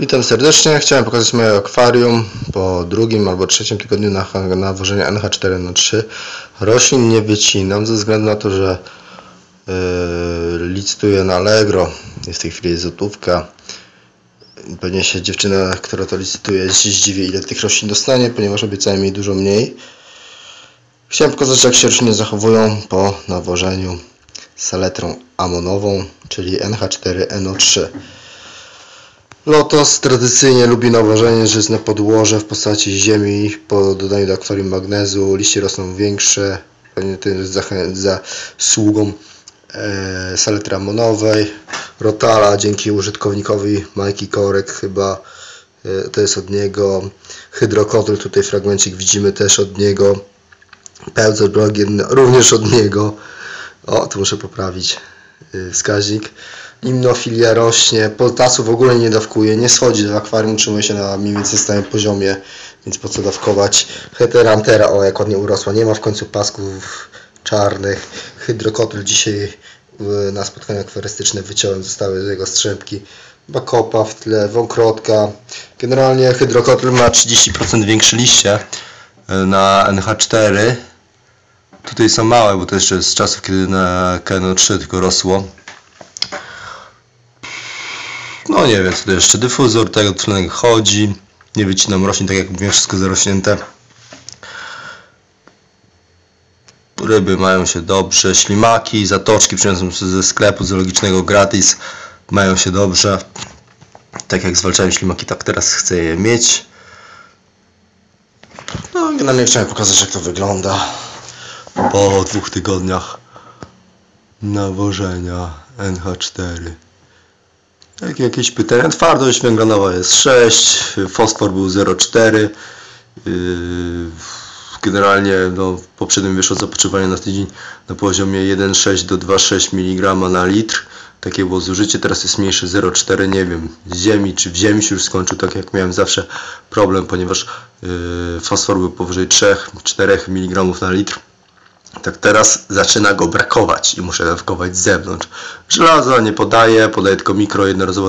Witam serdecznie. Chciałem pokazać moje akwarium po drugim albo trzecim tygodniu na nawożenia NH4N3. Roślin nie wycinam ze względu na to, że yy, licytuję na Allegro. Jest w tej chwili złotówka. Pewnie się dziewczyna, która to licytuje, zdziwi ile tych roślin dostanie, ponieważ obiecałem jej dużo mniej. Chciałem pokazać jak się rośliny zachowują po nawożeniu saletrą amonową, czyli NH4NO3. Lotos tradycyjnie lubi nawożenie żyzne podłoże w postaci ziemi po dodaniu do akwarium magnezu. Liście rosną większe, pewnie to jest zachę- zasługą e, saletry amonowej. Rotala dzięki użytkownikowi Majki Korek chyba e, to jest od niego. Hydrokotyl tutaj fragmencik widzimy też od niego. Pełzer blogien również od niego. O, tu muszę poprawić y, wskaźnik. Imnofilia rośnie, potasu w ogóle nie dawkuje, nie schodzi do akwarium, utrzymuje się na mniej więcej stałym poziomie, więc po co dawkować. Heterantera, o jak ładnie urosła, nie ma w końcu pasków czarnych. Hydrokotyl dzisiaj y, na spotkaniu akwarystyczne wyciąłem, zostały jego strzępki. Bakopa w tle, wąkrotka. Generalnie hydrokotyl ma 30% większe liście y, na NH4 Tutaj są małe, bo to jeszcze z czasów, kiedy na Keno 3 tylko rosło. No nie wiem, co to jeszcze. Dyfuzor tego tlenek chodzi. Nie wycinam roślin, tak jak mówiłem, wszystko zarośnięte. Ryby mają się dobrze. Ślimaki, zatoczki przyniosłem ze sklepu zoologicznego gratis. Mają się dobrze. Tak jak zwalczałem ślimaki, tak teraz chcę je mieć. No, generalnie chciałem pokazać, jak to wygląda po dwóch tygodniach nawożenia NH4. Jak jakieś pytania? Twardość węglanowa jest 6, fosfor był 0,4. Yy, Generalnie no, w poprzednim wyszło zapotrzebowanie na tydzień na poziomie 1,6 do 2,6 mg na litr. Takie było zużycie, teraz jest mniejsze 0,4, nie wiem, z ziemi czy w ziemi się już skończył, tak jak miałem zawsze problem, ponieważ yy, fosfor był powyżej 3-4 mg na litr tak teraz zaczyna go brakować i muszę dawkować z zewnątrz. Żelaza nie podaję, podaję tylko mikro jednorazowo